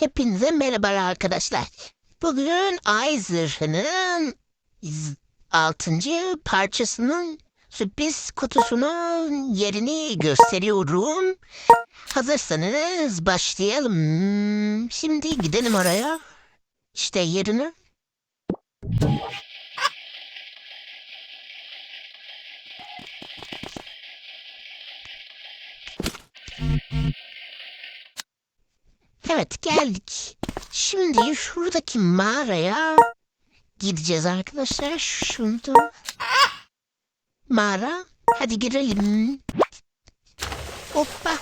Hepinize merhaba arkadaşlar. Bugün Ay Zırhı'nın z- altıncı parçasının sürpriz kutusunun yerini gösteriyorum. Hazırsanız başlayalım. Şimdi gidelim oraya. İşte yerini. Evet geldik. Şimdi şuradaki mağaraya gideceğiz arkadaşlar. Şurada. Mağara. Hadi girelim. Hoppa.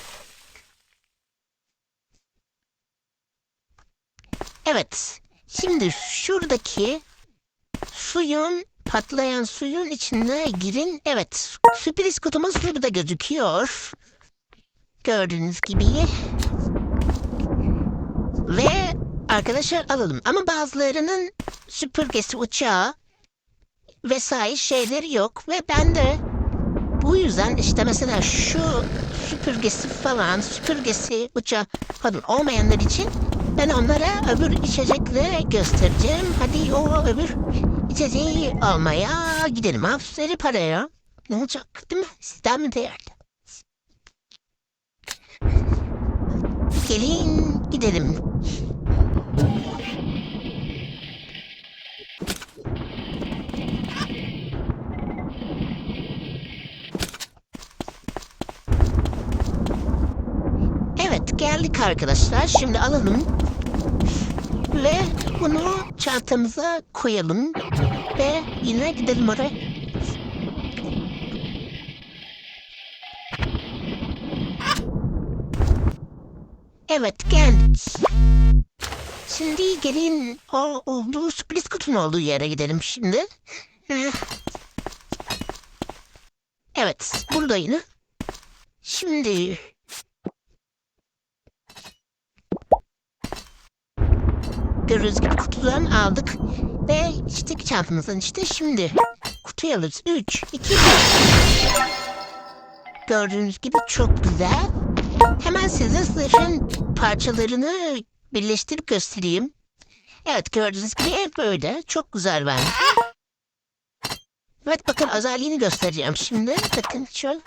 Evet. Şimdi şuradaki suyun patlayan suyun içine girin. Evet. Sürpriz kutumuz burada gözüküyor. Gördüğünüz gibi. Ve arkadaşlar alalım. Ama bazılarının süpürgesi uçağı vesaire şeyleri yok. Ve ben de bu yüzden işte mesela şu süpürgesi falan süpürgesi uçağı falan olmayanlar için ben onlara öbür içecekleri göstereceğim. Hadi o öbür içeceği almaya gidelim. Hafifleri paraya. Ne olacak değil mi? Sizden mi değerli? Gelin gidelim. Evet geldik arkadaşlar. Şimdi alalım. Ve bunu çantamıza koyalım. Ve yine gidelim oraya. Evet geldik. Şimdi gelin o olduğu sürpriz kutunun olduğu yere gidelim şimdi. Evet burada yine. Şimdi Gördüğünüz gibi kutudan aldık. Ve işte çantamızdan işte şimdi kutuyu alırız. 3, 2, 1. Gördüğünüz gibi çok güzel. Hemen size zırhın parçalarını birleştirip göstereyim. Evet gördüğünüz gibi hep böyle. Çok güzel bence. Evet bakın özelliğini göstereceğim şimdi. Bakın şöyle.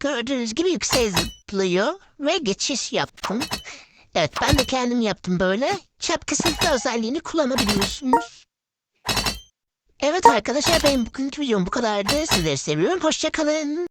Gördüğünüz gibi yükseğe zıplıyor ve geçiş yaptım. Evet ben de kendim yaptım böyle. Şapkasız da özelliğini kullanabiliyorsunuz. Arkadaşlar benim bugünkü videom bu kadardı. Sizleri seviyorum. Hoşçakalın.